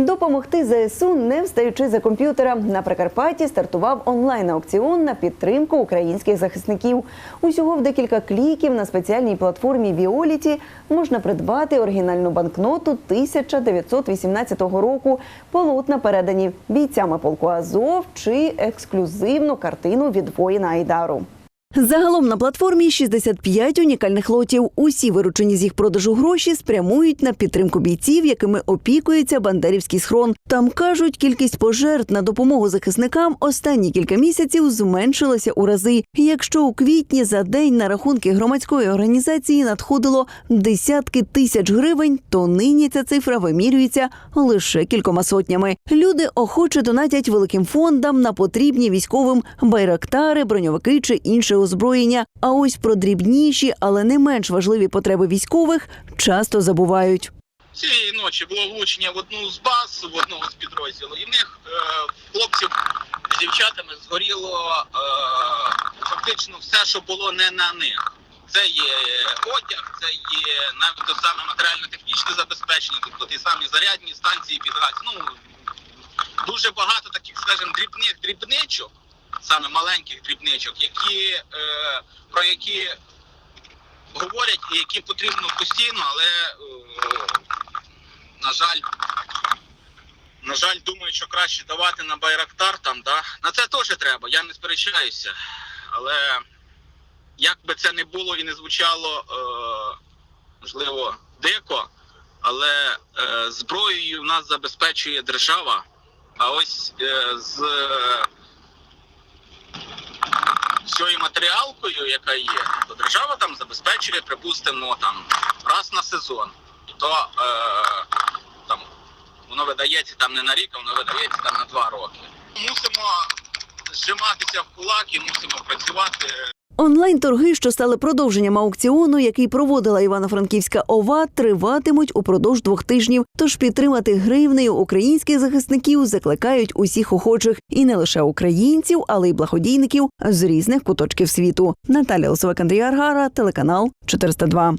Допомогти ЗСУ, не встаючи за комп'ютера. На Прикарпатті стартував онлайн-аукціон на підтримку українських захисників. Усього в декілька кліків на спеціальній платформі Віоліті можна придбати оригінальну банкноту 1918 року, полотна передані бійцями полку Азов чи ексклюзивну картину від воїна Айдару. Загалом на платформі 65 унікальних лотів. Усі виручені з їх продажу гроші спрямують на підтримку бійців, якими опікується бандерівський схрон. Там кажуть, кількість пожертв на допомогу захисникам останні кілька місяців зменшилася у рази. Якщо у квітні за день на рахунки громадської організації надходило десятки тисяч гривень, то нині ця цифра вимірюється лише кількома сотнями. Люди охоче донатять великим фондам на потрібні військовим байрактари, броньовики чи інше озброєння. А ось про дрібніші, але не менш важливі потреби військових часто забувають. Цієї ночі було влучення в одну з баз, в одного з підрозділів, і в них е, хлопців з дівчатами згоріло е, фактично все, що було не на них. Це є одяг, це є навіть те саме матеріально-технічне забезпечення, тобто ті самі зарядні станції під газ. Ну дуже багато таких, скажімо, дрібних дрібничок, саме маленьких дрібничок, які е, про які говорять і які потрібно постійно, але е, на жаль, на жаль, думаю, що краще давати на Байрактар там, да. На це теж треба, я не сперечаюся. Але як би це не було і не звучало, е, можливо, дико, але е, зброєю нас забезпечує держава. А ось е, з матеріалкою, яка є, то держава там забезпечує, припустимо, там раз на сезон. То е, там воно видається там не на рік, а воно видається там на два роки. Мусимо зжиматися в кулак і мусимо працювати. Онлайн-торги, що стали продовженням аукціону, який проводила Івано-Франківська ОВА, триватимуть упродовж двох тижнів. Тож підтримати гривнею українських захисників закликають усіх охочих і не лише українців, але й благодійників з різних куточків світу. Наталя Лосовик, Андрій Аргара, телеканал 402.